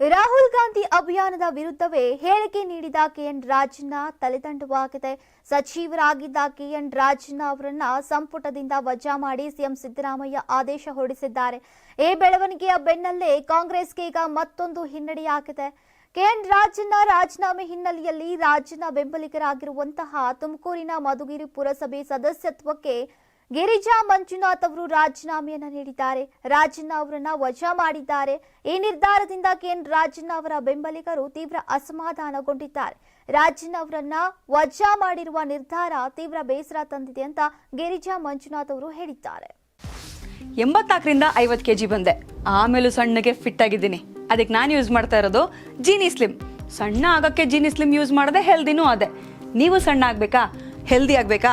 ರಾಹುಲ್ ಗಾಂಧಿ ಅಭಿಯಾನದ ವಿರುದ್ಧವೇ ಹೇಳಿಕೆ ನೀಡಿದ ಕೆಎನ್ ರಾಜಣ್ಣ. ತಲೆದಂಡವಾಗಿದೆ ಸಚಿವರಾಗಿದ್ದ ಕೆಎನ್ ರಾಜಣ್ಣ ಅವರನ್ನ ಸಂಪುಟದಿಂದ ವಜಾ ಮಾಡಿ ಸಿಎಂ ಸಿದ್ದರಾಮಯ್ಯ ಆದೇಶ ಹೊರಡಿಸಿದ್ದಾರೆ. ಈ ಬೆಳವಣಿಗೆಯ ಬೆನ್ನಲ್ಲೇ ಕಾಂಗ್ರೆಸ್ಗೆ ಈಗ ಮತ್ತೊಂದು ಹಿನ್ನಡೆಯಾಗಿದೆ. ಕೆಎನ್ ರಾಜಣ್ಣ ರಾಜೀನಾಮೆ ಹಿನ್ನೆಲೆಯಲ್ಲಿ ರಾಜಣ್ಣ ಬೆಂಬಲಿಗರಾಗಿರುವಂತಹ ತುಮಕೂರಿನ ಮಧುಗಿರಿ ಪುರಸಭೆ ಸದಸ್ಯತ್ವಕ್ಕೆ ಗಿರಿಜಾ ಮಂಜುನಾಥ್ ಅವರು ರಾಜೀನಾಮೆಯನ್ನ ನೀಡಿದ್ದಾರೆ. ರಾಜಣ್ಣ ಅವರನ್ನ ವಜಾ ಮಾಡಿದ್ದಾರೆ. ಈ ನಿರ್ಧಾರದಿಂದ ಕೆಎನ್ ರಾಜಣ್ಣ ಅವರ ಬೆಂಬಲಿಗರು ತೀವ್ರ ಅಸಮಾಧಾನಗೊಂಡಿದ್ದಾರೆ. ರಾಜಣ್ಣ ಅವರನ್ನ ವಜಾ ಮಾಡಿರುವ ನಿರ್ಧಾರ ತೀವ್ರ ಬೇಸರ ತಂದಿದೆ ಅಂತ ಗಿರಿಜಾ ಮಂಜುನಾಥ್ ಅವರು ಹೇಳಿದ್ದಾರೆ. ಎಂಬತ್ನಾಲ್ಕರಿಂದ ಐವತ್ತು ಕೆ ಜಿ ಬಂದೆ. ಆಮೇಲೂ ಸಣ್ಣಗೆ ಫಿಟ್ ಆಗಿದ್ದೀನಿ. ಅದಕ್ಕೆ ನಾನು ಯೂಸ್ ಮಾಡ್ತಾ ಇರೋದು ಜೀನಿ ಸ್ಲಿಮ್ ಸಣ್ಣ ಆಗೋಕ್ಕೆ ಜೀನಿ ಸ್ಲಿಮ್ ಯೂಸ್ ಮಾಡದೆ ಹೆಲ್ದಿನೂ ಅದೇ. ನೀವು ಸಣ್ಣ ಆಗಬೇಕಾ? ಹೆಲ್ದಿ ಆಗಬೇಕಾ?